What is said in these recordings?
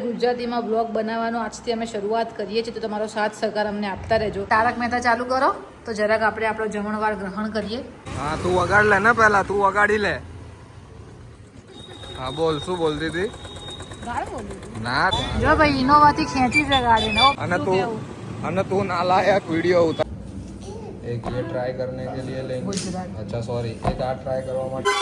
ગુજરાતીમાં બ્લોગ બનાવવાનો આજથી અમે શરૂઆત કરીએ છીએ તો તમારો સાથ સહકાર અમને આપતા રહેજો તારક મહેતા ચાલુ કરો તો જરાક આપણે આપણો જમણવાર ગ્રહણ કરીએ હા તું વગાડ લે ને પહેલા તું વગાડી લે હા બોલ શું બોલતી હતી ના જો ભાઈ ઇનોવાથી ખેંચી છે ગાડીને હો. અને શું તું કહેવું? અને તું નાલાયક वीडियो उतार एक ये ट्राई करने के लिए लेंगे गुजरात। अच्छा सॉरी एक આ ટ્રાય કરવા માટે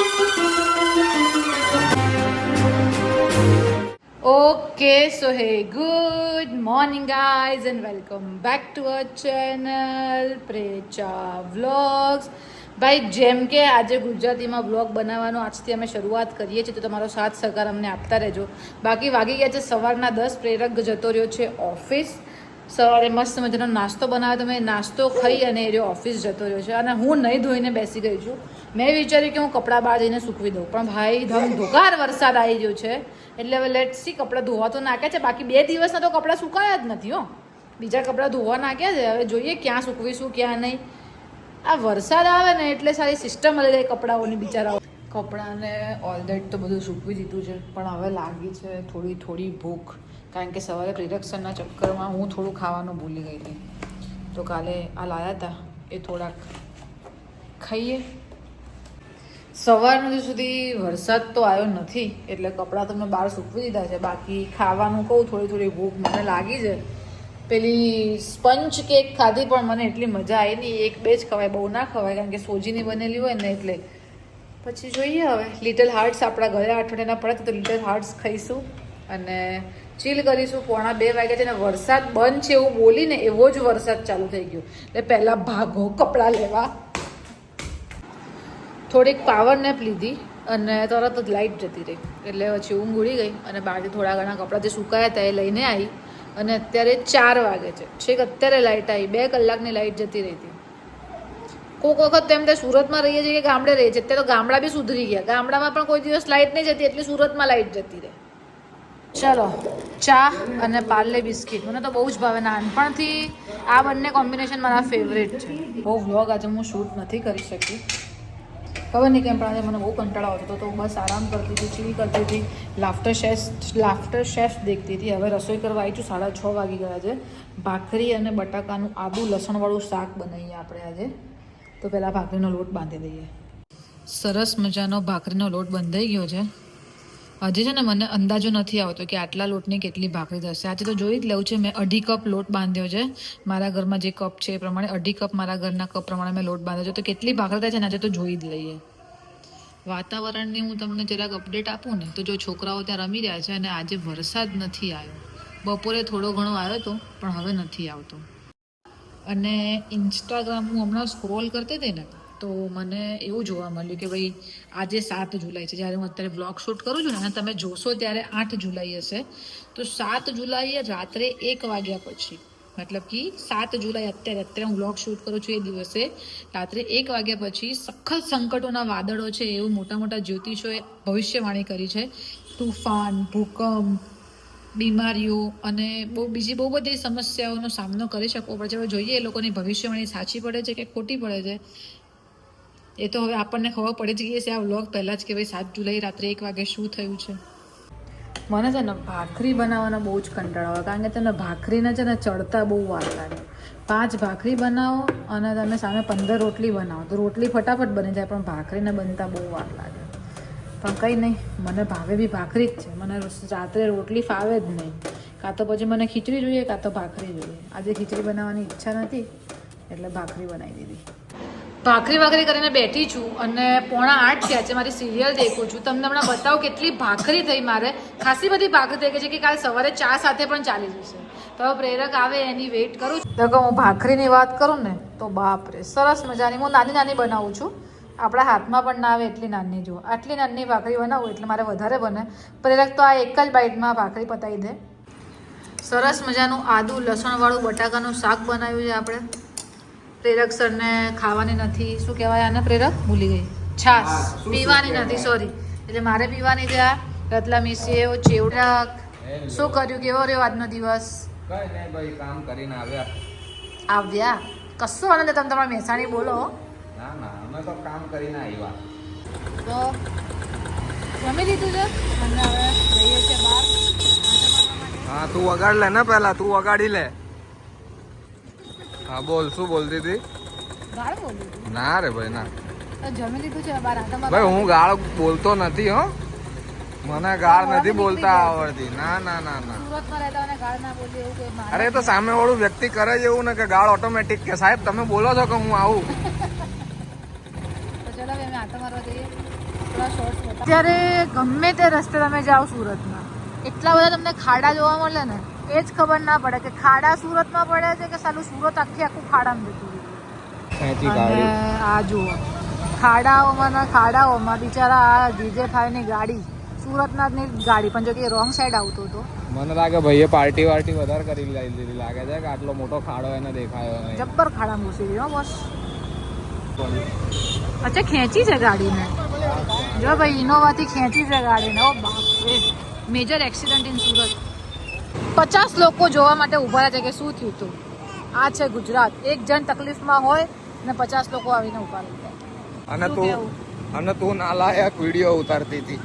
Okay so hey good morning guys and welcome back to our channel Precha vlogs ભાઈ જેમ કે આજે ગુજરાતીમાં બ્લોગ બનાવવાનો આજથી અમે શરૂઆત કરીએ છીએ, તો તમારો સાથ સહકાર અમને આપતા રહેજો. બાકી વાગી ગયા છે સવારના દસ, પ્રેરક જતો રહ્યો છે ઓફિસ સવારે મસ્ત મજાનો નાસ્તો બનાવ્યો મેં નાસ્તો ખાઈ અને એ ઓફિસ જતો રહ્યો છે. અને હું નહીં ધોઈને બેસી ગઈ છું. મેં વિચાર્યું કે હું કપડાં બહાર જઈને સૂકવી દઉં. પણ ભાઈ, ધમ ધોકાર વરસાદ આવી ગયો છે. એટલે હવે લેટ સી કપડાં ધોવા તો નાખ્યા છે. બાકી બે દિવસના તો કપડાં સુકાયા જ નથી હો. બીજા કપડાં ધોવા નાખ્યા છે. હવે જોઈએ ક્યાં સૂકવીશું, ક્યાં નહીં. આ વરસાદ આવે ને એટલે સારી સિસ્ટમ મળી જાય કપડાઓની બિચારાઓ. કપડાને ઓલ દેટ તો બધું સૂકવી દીધું છે. પણ હવે લાગી છે થોડી થોડી ભૂખ. કારણ કે સવારે પ્રિડક્શનના ચક્કરમાં હું થોડું ખાવાનું ભૂલી ગઈ હતી. તો કાલે આ લાયા હતા એ થોડાક ખાઈએ. સવારનું સુધી વરસાદ તો આવ્યો નથી. એટલે કપડાં તો મેં બહાર સૂકવી દીધા છે. બાકી ખાવાનું કહું, થોડી થોડી ભૂખ મને લાગી છે. પેલી સ્પંચ કેક ખાધી પણ મને એટલી મજા આવી નહીં. એક બે જ ખવાય, બહુ ના ખવાય. કારણ કે સોજીની બનેલી હોય ને એટલે પછી જોઈએ હવે. લિટલ હાર્ટ્સ આપણા ગયા અઠવાડિયાના પડે તો લિટલ હાર્ટ્સ ખાઈશું અને ચીલ કરીશું. પોણા બે વાગ્યા છે ને વરસાદ બંધ છે એવું બોલીને એવો જ વરસાદ ચાલુ થઈ ગયો. એટલે પહેલાં ભાગો કપડાં લેવા. થોડીક પાવર નેપ લીધી અને તરત જ લાઇટ જતી રહી. એટલે પછી ઊંઘ ઉડી ગઈ અને બહારથી થોડા ઘણા કપડાં જે સુકાયા હતા એ લઈને આવી. અને અત્યારે ચાર વાગે છે. છેક અત્યારે લાઇટ આવી. બે કલાકની લાઇટ જતી રહી હતી. કોઈક વખત તે સુરતમાં રહીએ છીએ કે ગામડે રહીએ છીએ. અત્યારે તો ગામડા બી સુધરી ગયા. ગામડામાં પણ કોઈ દિવસ લાઇટ નહીં જતી, એટલે સુરતમાં લાઇટ જતી રહે. ચલો, ચા અને પાર્લે બિસ્કિટ. મને તો બહુ જ ભાવે. નાનપણથી આ બંને કોમ્બિનેશન મારા ફેવરેટ છે. બહુ વ્લોગ આજે હું શૂટ નથી કરી શકી. ખબર નહીં કેમ, પણ આજે મને બહુ કંટાળો આવતો હતો. તો બસ આરામ કરતી હતી ચીલ કરતી હતી. લાફ્ટર શેફ લાફ્ટર શેફ દેખતી હતી. હવે રસોઈ કરવા આવી છું. સાડા છ વાગી ગયા છે. ભાખરી અને બટાકાનું આદુ લસણવાળું શાક બનાવીએ આપણે આજે. તો પહેલાં ભાખરીનો લોટ બાંધી દઈએ. સરસ મજાનો ભાખરીનો લોટ બંધાઈ ગયો છે. હજી છે ને મને અંદાજો નથી આવતો કે આટલા લોટની કેટલી ભાખરી થશે. આજે તો જોઈ જ લેવું છે, મેં અઢી કપ લોટ બાંધ્યો છે. મારા ઘરમાં જે કપ છે એ પ્રમાણે અઢી કપ મારા ઘરના કપ પ્રમાણે મેં લોટ બાંધ્યો છે. તો કેટલી ભાખરી થાય છે ને આજે તો જોઈ જ લઈએ. વાતાવરણની હું તમને જરાક અપડેટ આપું ને, તો જો છોકરાઓ ત્યાં રમી રહ્યા છે અને આજે વરસાદ નથી આવ્યો. બપોરે થોડો ઘણો આવ્યો હતો પણ હવે નથી આવતો. અને ઇન્સ્ટાગ્રામ હું હમણાં સ્ક્રોલ કરતી હતી ને, તો મને એવું જોવા મળ્યું કે ભાઈ, આજે સાત જુલાઈ છે. જ્યારે હું અત્યારે બ્લોગ શૂટ કરું છું ને, અને તમે જોશો ત્યારે આઠ જુલાઈ હશે. તો સાત જુલાઈએ રાત્રે એક વાગ્યા પછી, મતલબ કે સાત જુલાઈ અત્યારે અત્યારે હું બ્લોગ શૂટ કરું છું એ દિવસે, રાત્રે એક વાગ્યા પછી સખત સંકટોના વાદળો છે, એવું મોટા મોટા જ્યોતિષોએ ભવિષ્યવાણી કરી છે. તુફાન, ભૂકંપ બીમારીઓ અને બહુ બીજી બહુ બધી સમસ્યાઓનો સામનો કરી શકવો પડે. છે હવે જોઈએ એ લોકોની ભવિષ્યવાણી સાચી પડે છે કે ખોટી પડે છે? એ તો હવે આપણને ખબર પડી જ ગઈ છે આ વ્લોગ પહેલાં જ કે ભાઈ સાત જુલાઈ રાત્રે એક વાગે શું થયું છે. મને છે ને ભાખરી બનાવવાનો બહુ જ કંટાળો આવે, કારણ કે તેને ભાખરીને છે ને ચડતા બહુ વાર લાગે. પાંચ ભાખરી બનાવો અને તમે સામે પંદર રોટલી બનાવો. તો રોટલી ફટાફટ બની જાય, પણ ભાખરીને બનતા બહુ વાર લાગે. પણ કંઈ નહીં. મને ભાવે બી ભાખરી જ છે. મને રાત્રે રોટલી ફાવે જ નહીં. કાં તો પછી મને ખીચડી જોઈએ, કાં તો ભાખરી જોઈએ. આજે ખીચડી બનાવવાની ઈચ્છા નથી, એટલે ભાખરી બનાવી દીધી. ભાખરી ભાખરી કરીને બેઠી છું અને પોણા આઠ થયા છે. મારી સિરિયલ દેખું છું. તમને હમણાં બતાવું કેટલી ભાખરી થઈ મારે. ખાસી બધી ભાખરી થઈ ગઈ છે કે કાલ સવારે ચા સાથે પણ ચાલી જશે. તો પ્રેરક આવે, એની વેઇટ કરું તો હું ભાખરીની વાત કરું ને, તો બાપ રે સરસ મજાની. હું નાની નાની બનાવું છું. આપણા હાથમાં પણ ના આવે એટલી નાની જુઓ. આટલી નાની ભાખરી બનાવું એટલે મારે વધારે બને. પ્રેરક તો આ એક જ બાઇટમાં ભાખરી પતાવી દે. સરસ મજાનું આદુ લસણવાળું બટાકાનું શાક બનાવ્યું છે આપણે. પ્રેરક સરને ખાવાની નથી. શું કહેવાય આને પ્રેરક? ભૂલી ગઈ. છાશ. પીવાની નથી સોરી એટલે મારે પીવાની છે આ રતલામી સેવ ચેવડક. શું કર્યું? કેવો રહ્યો આજનો દિવસ? કઈ નહીં ભાઈ કામ કરીને આવ્યા. આવ્યા? કશું આનંદ તમે તમારા મહેસાણી બોલો. ના ના અમે તો કામ કરીને આવ્યા. તો જમી લીધું છે? અને હવે જઈએ છે બહાર. હા તું વગાડ લે ને પહેલા તું વગાડી લે. હા બોલ શું બોલતી હતી. ના રે ભાઈ ના. ભાઈ હું ગાળ બોલતો નથી હો. મને ગાળ નથી બોલતા આવડતી. ના ના ના ના. અરે તો સામે વાળું વ્યક્તિ કરે જ એવું ને કે ગાળ ઓટોમેટિક કે સાહેબ તમે બોલો છો કે હું આવું તો ચલો હવે અમે આટો મારવા જઈએ થોડા શોર્ટ્સ અત્યારે ગમે તે રસ્તે તમે જાઓ સુરતમાં એટલા બધા તમને ખાડા જોવા મળે ને એ જ ખબર ના પડે કે ખાડા સુરતમાં પડે છે કે સાલું સુરત આખી આખું ખાડામાં જતું અને આ જુઓ ખાડાઓમાં ને ખાડાઓમાં બિચારા આ ડીજે ફાઈવની ગાડી સુરતના જ નહીં ગાડી પણ જો કે રોંગ સાઈડ આવતો હતો. મને લાગે ભાઈએ પાર્ટી વાર્ટી વધારે કરી લીધી લાગે છે કે આટલો મોટો ખાડો એને દેખાયો જબ્બર ખાડા ઘૂસી ગયો બસ. અચ્છા ખેંચી છે ગાડીને? જો ભાઈ ઇનોવાથી ખેંચી છે ગાડીને. ઓ બાપ રે મેજર એક્સિડન્ટ ઇન સુરત પચાસ લોકો જોવા માટે ઊભા છે કે શું થયું હતું આ છે ગુજરાત. એક જણ તકલીફમાં હોય ને પચાસ લોકો આવીને ઊભા રહી. અને તું? અને તું નાલાયક વીડિયો ઉતારતી હતી.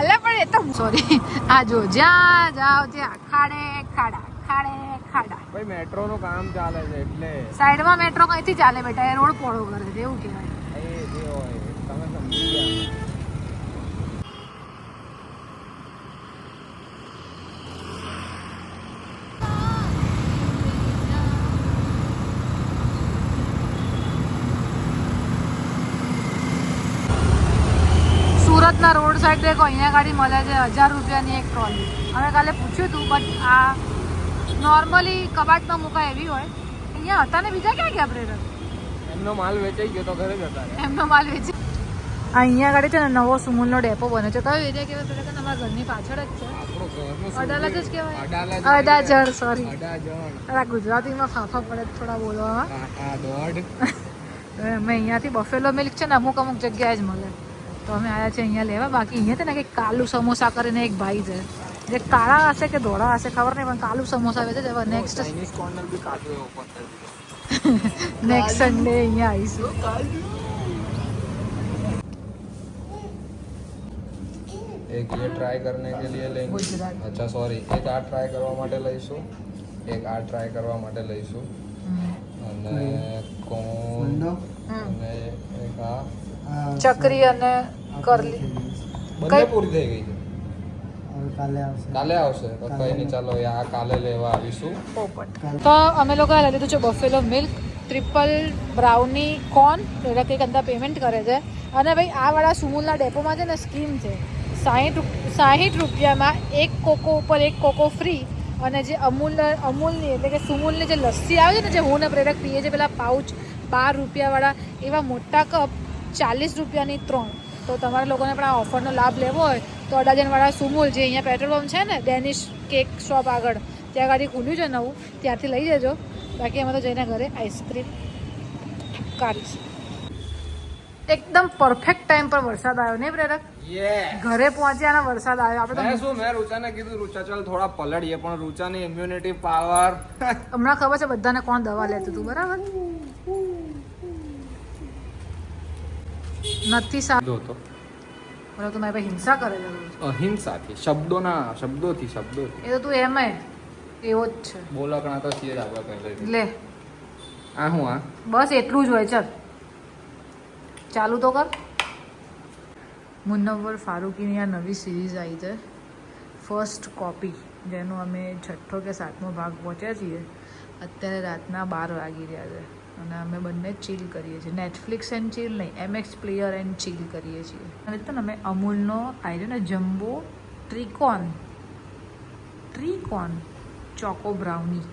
અલ્યા પણ એ તો સોરી આ જો જ્યાં જાઓ ત્યાં ખાડે ખાડા ખાડે ખાડા. ભાઈ મેટ્રો નું કામ ચાલે છે એટલે. સાઈડમાં મેટ્રો કઈથી ચાલે બેટા? એ રોડ પોળો કરે છે એવું કહેવાય. સુરતના રોડ સાઈડ દેખો અહીંયા ગાડી મળે છે, હજાર રૂપિયાની એક ટ્રોલી અમે કાલે પૂછ્યું હતું બટ આ નોર્મલી કબાટમાં મુકાય એવી હોય. અહીંયા હતા ને બીજા? ક્યાં ગયા, પ્રેરક? એમનો માલ વેચાઈ ગયો તો ઘરે જતા એમનો માલ વેચી અહીંયા આગળ છે ને નવો સુમુલનો ડેપો બને છે. કયો એરિયા કહેવાય? કે તમારા ઘરની પાછળ જ છે. અડાલજ જ કહેવાય. અડાજણ સોરી અડાજણ. ગુજરાતીમાં ફાફા પડે થોડા બોલવામાં અમે અહીંયાથી બફેલો મિલ્ક છે ને અમુક અમુક જગ્યાએ જ મળે. તો અમે આવ્યા છે અહીંયા લેવા. બાકી અહીંયા છે ને કંઈક કાલુ સમોસા કરીને એક ભાઈ છે. જે કાળા હશે કે ધોળા હશે ખબર નહીં પણ કાલુ સમોસા વેચે છે. નેક્સ્ટ કોર્નર બી કાલુ ઓપન નેક્સ્ટ સન્ડે અહીંયા આવીશું एक ये ट्राई करने के लिए लेंगे गुजरात। अच्छा सॉरी એક આ ટ્રાય કરવા માટે લઈશું એક આ ટ્રાય કરવા માટે લઈશું અને કોણ અને એક આ ચકરી અને કરલી બંને કઈ- પૂરી થઈ ગઈ છે કાલે આવશે. કાલે આવશે? તો કઈ નહીં ચાલો એ આ કાલે લેવા આવીશું. તો અમે લોકો લઈ લીધું છે buffalo milk triple brownie corn એટલે કંઈક અંદર પેમેન્ટ કરે છે. અને ભાઈ આ વાળા સુમુલના ડેપોમાં છે ને સ્કીમ છે. સાહીઠ સાહીઠ રૂપિયામાં એક કોકો ઉપર એક કોકો ફ્રી અને જે અમૂલ અમૂલની એટલે કે સુમૂલની જે લસ્સી આવે છે ને જે હું ને પ્રેરક પીએ છે પેલા પાઉચ બાર રૂપિયાવાળા એવા મોટા કપ ચાલીસ રૂપિયાની ત્રણ. તો તમારા લોકોને પણ આ ઓફરનો લાભ લેવો હોય તો અડાજણવાળા સુમુલ જે અહીંયા પેટ્રોલ પંપ છે ને ડેનિશ કેક શોપ આગળ ત્યાં ગાડી ખુલ્યું છે નવું ત્યાંથી લઈ જજો. બાકી અમે તો જઈને ઘરે આઈસ્ક્રીમ કાઢીશું. એકદમ પરફેક્ટ ટાઈમ પર વરસાદ આવ્યો નહીં પ્રેરક? ઘરે પહોંચ્યા અને વરસાદ આવ્યો. આપણે મેં શું મેં રૂચાને કીધું રૂચા ચાલ થોડા પલળીએ. પણ રૂચાની ઇમ્યુનિટી પાવર હમણાં ખબર છે બધાને કોણ દવા લેતું હતું બરાબર? નથી સારું જો તો મારી પાસે હિંસા કરે છે. અહિંસાથી શબ્દોના શબ્દોથી શબ્દો એ તો તું એમ એવો જ છે. બોલકણા તો જ આપણે પહેલેથી લે. આ હું આ? બસ એટલું જ હોય ચાલ. ચાલુ તો કર. મુન્નવર ફારૂકીની આ નવી સિરીઝ આવી છે. ફર્સ્ટ કોપી જેનો અમે છઠ્ઠો કે સાતમો ભાગ પહોંચ્યા છીએ. અત્યારે રાતના બાર વાગી રહ્યા છે. અને અમે બંને ચીલ કરીએ છીએ. નેટફ્લિક્સ એન્ડ ચીલ નહીં એમએક્સ પ્લેયર એન્ડ ચીલ કરીએ છીએ. અને તો અમે અમૂલનો આવ્યો ને જમ્બો ત્રિકોન ત્રિકોન ચોકો બ્રાઉની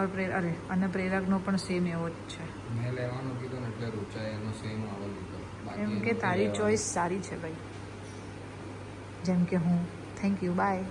અરે અને પ્રેરકનો પણ સેમ એવો જ છે. મેં લેવાનું કીધું ને એટલે રૂચાએ એનો સેમ આવો લીધો. એમ કે તારી. ચોઈસ સારી છે ભાઈ. જેમ કે હું. Thank you bye